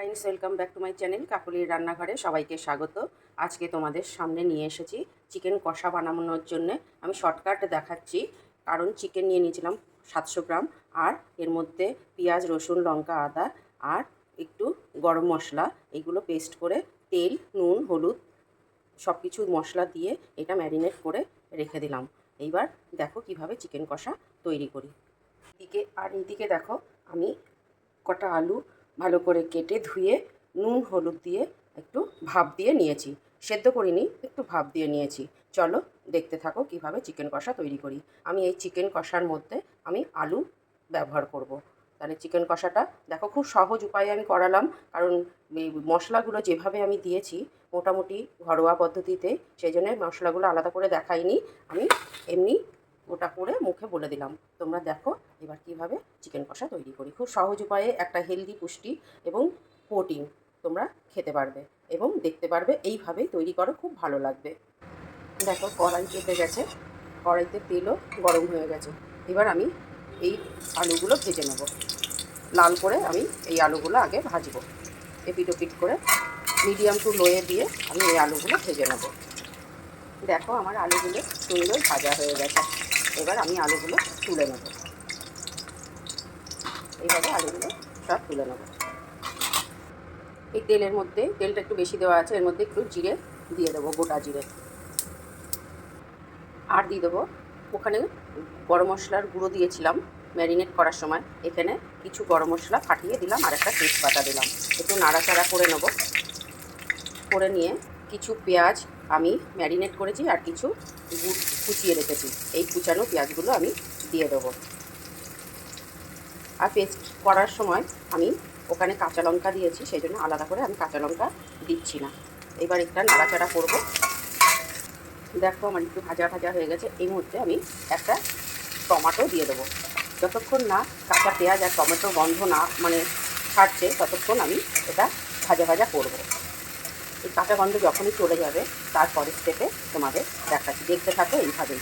Friends welcome back to my channel কাকুলির রান্নাঘরে সবাইকে স্বাগত। আজকে তোমাদের সামনে নিয়ে এসেছি চিকেন কষা বানানোর জন্য। আমি শর্টকাট দেখাচ্ছি, কারণ চিকেন নিয়ে নিয়েছিলাম সাতশো গ্রাম, আর এর মধ্যে পেঁয়াজ, রসুন, লঙ্কা, আদা, আর একটু গরম মশলা, এগুলো পেস্ট করে তেল, নুন, হলুদ সব কিছু মশলা দিয়ে এটা ম্যারিনেট করে রেখে দিলাম। এইবার দেখো কীভাবে চিকেন কষা তৈরি করি। এদিকে আর এদিকে দেখো, আমি কটা আলু ভালো করে কেটে ধুয়ে নুন, হলুদ দিয়ে একটু ভাপ দিয়ে নিয়েছি। সেদ্ধ করিনি, একটু ভাপ দিয়ে নিয়েছি। চলো দেখতে থাকো কীভাবে চিকেন কষা তৈরি করি। আমি এই চিকেন কষার মধ্যে আমি আলু ব্যবহার করব। তাহলে চিকেন কষাটা দেখো খুব সহজ উপায়ে আমি করালাম। কারণ মশলাগুলো যেভাবে আমি দিয়েছি মোটামুটি ঘরোয়া পদ্ধতিতে, সেই জন্য মশলাগুলো আলাদা করে দেখাইনি। আমি এমনি ওটা করে মুখে বলে দিলাম। তোমরা দেখো এবার কীভাবে চিকেন কষা তৈরি করি। খুব সহজ উপায়ে একটা হেলদি পুষ্টি এবং প্রোটিন তোমরা খেতে পারবে এবং দেখতে পারবে এইভাবেই তৈরি করো, খুব ভালো লাগবে। দেখো কড়াই কেটে গেছে, কড়াইতে তেলও গরম হয়ে গেছে। এবার আমি এই আলুগুলো ভেজে নেব। লাল করে আমি এই আলুগুলো আগে ভাজবো। এপিট ওপিট করে মিডিয়াম টু লোয়ে দিয়ে আমি এই আলুগুলো ভেজে নেব। দেখো আমার আলুগুলো সুন্দর ভাজা হয়ে গেছে। এবার আমি আলুগুলো তুলে নেব। এইভাবে আলুগুলো সব তুলে নেব। এই তেলের মধ্যে, তেলটা একটু বেশি দেওয়া আছে, এর মধ্যে একটু জিরে দিয়ে দেবো, গোটা জিরে। আর দিয়ে দেবো, ওখানে গরম মশলার গুঁড়ো দিয়েছিলাম ম্যারিনেট করার সময়। এখানে কিছু গরম মশলা ফাটিয়ে দিলাম আর একটা তেজপাতা দিলাম। একটু নাড়াচাড়া করে নেব। করে নিয়ে কিছু পেঁয়াজ আমি ম্যারিনেট করেছি আর কিছু গু- কুচিয়ে রেখেছি। এই কুচানো পেঁয়াজগুলো আমি দিয়ে দেবো। আর পেস্ট করার সময় আমি ওখানে কাঁচা লঙ্কা দিয়েছি, সেই জন্য আলাদা করে আমি কাঁচা লঙ্কা দিচ্ছি না। এবার একটা নাড়াচাড়া করব। দেখো আমার একটু ভাজা ভাজা হয়ে গেছে। এই মুহূর্তে আমি একটা টমেটো দিয়ে দেবো। যতক্ষণ না কাঁচা পেঁয়াজ আর টমেটো গন্ধ না মানে ছাড়ছে, ততক্ষণ আমি এটা ভাজা ভাজা করব। এই কাঁচা গন্ধ যখনই চলে যাবে তারপরের স্টেপে তোমাদের দেখাচ্ছি। দেখতে থাকো এইভাবেই।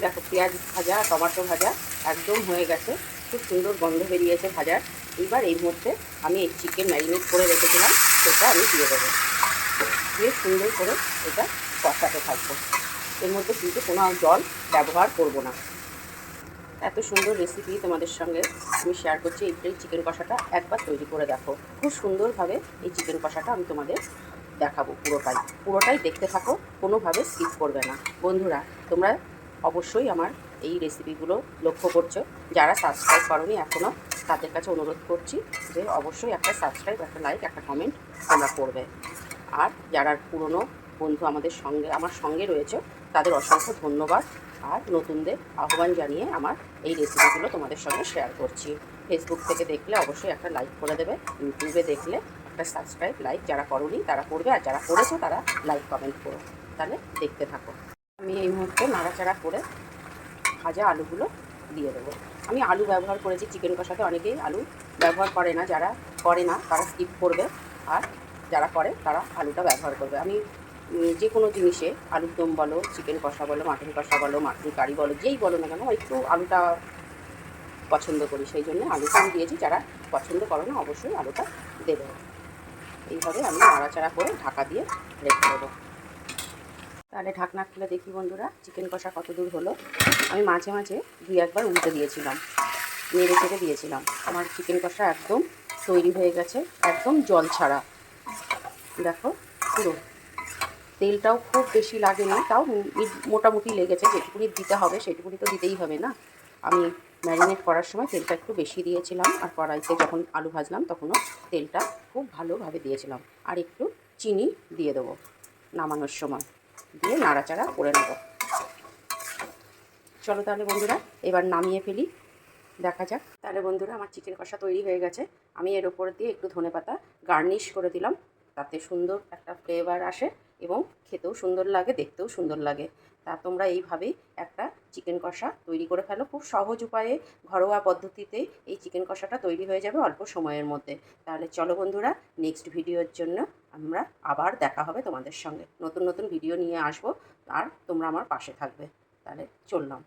দেখো, পেঁয়াজ ভাজা, টমেটো ভাজা একদম হয়ে গেছে। খুব সুন্দর গন্ধ বেরিয়েছে ভাজার। এইবার এই মুহূর্তে আমি এই চিকেন ম্যারিনেট করে রেখেছিলাম, সেটা আমি দিয়ে দেবো। দিয়ে সুন্দর করে এটা কষাতে থাকব। এর মধ্যে কিন্তু কোনো জল ব্যবহার করব না। এত সুন্দর রেসিপি তোমাদের সঙ্গে আমি শেয়ার করছি, এই চিকেন কষাটা একবার তৈরি করে দেখো। খুব সুন্দরভাবে এই চিকেন কষাটা আমি তোমাদের দেখাবো পুরোটাই। পুরোটাই দেখতে থাকো, কোনোভাবে স্কিপ করবে না। বন্ধুরা, তোমরা অবশ্যই আমার এই রেসিপিগুলো লক্ষ্য করছ। যারা সাবস্ক্রাইব করনি এখনও তাদের কাছে অনুরোধ করছি যে অবশ্যই একটা সাবস্ক্রাইব একটা লাইক একটা কমেন্ট তোমরা করবে। আর যারা পুরনো বন্ধু আমাদের সঙ্গে, আমার সঙ্গে রয়েছে। তাদের অসংখ্য ধন্যবাদ। আর নতুনদের আহ্বান জানিয়ে আমার এই রেসিপিগুলো তোমাদের সঙ্গে শেয়ার করছি। ফেসবুক থেকে দেখলে অবশ্যই একটা লাইক করে দেবে। ইউটিউবে দেখলে একটা সাবস্ক্রাইব লাইক যারা করনি তারা করবে, আর যারা করেছ তারা লাইক কমেন্ট করো। তাহলে দেখতে থাকো। আমি এই মুহূর্তে নাড়াচাড়া করে ভাজা আলুগুলো দিয়ে দেবো। আমি আলু ব্যবহার করেছি চিকেন কষাতে অনেকেই আলু ব্যবহার করে না, যারা করে না তারা স্কিপ করবে। আর যারা করে তারা আলুটা ব্যবহার করবে। আমি যে কোনো জিনিসে আলুর দম বলো চিকেন কষা বলো মাটন কষা বলো মাটন কারি বলো, যেই বলো না কেন, একটু আলুটা পছন্দ করি। সেই জন্য আলুটা আমি দিয়েছি। যারা পছন্দ করো না, অবশ্যই আলুটা দেবে। এইভাবে আমি নাড়াচাড়া করে ঢাকা দিয়ে রেখে দেবো। তাহলে ঢাকনা খুলে দেখি বন্ধুরা চিকেন কষা কত দূর হলো। আমি মাঝে মাঝে দুই একবার উল্টে দিয়েছিলাম, নেড়ে চেড়ে দিয়েছিলাম। আমার চিকেন কষা একদম তৈরি হয়ে গেছে, একদম জল ছাড়া। দেখো, পুরো তেলটাও খুব বেশি লাগেনি, তাও মোটামুটি লেগেছে, যেটুকুনি দিতে হবে সেটুকুনি তো দিতেই হবে না? আমি ম্যারিনেট করার সময় তেলটা একটু বেশি দিয়েছিলাম, আর কড়াইতে যখন আলু ভাজলাম তখনও তেলটা খুব ভালোভাবে দিয়েছিলাম। আর একটু চিনি দিয়ে দেবো নামানোর সময়, দিয়ে নাড়াচাড়া করে নেব। চলো তাহলে বন্ধুরা, এবার নামিয়ে ফেলি, দেখা যাক। তাহলে বন্ধুরা, আমার চিকেন কষা তৈরি হয়ে গেছে। আমি এর ওপর দিয়ে একটু ধনেপাতা গার্নিশ করে দিলাম, তাতে সুন্দর একটা ফ্লেভার আসে। এবং খেতেও সুন্দর লাগে, দেখতেও সুন্দর লাগে। তা তোমরা এইভাবেই একটা চিকেন কষা তৈরি করে ফেলো। খুব সহজ উপায়ে, ঘরোয়া পদ্ধতিতে এই চিকেন কষাটা তৈরি হয়ে যাবে অল্প সময়ের মধ্যে। তাহলে চলো বন্ধুরা নেক্সট ভিডিওর জন্য আমরা আবার দেখা হবে তোমাদের সঙ্গে। নতুন নতুন ভিডিও নিয়ে আসব, আর তোমরা আমার পাশে থাকবে। তাহলে চললাম।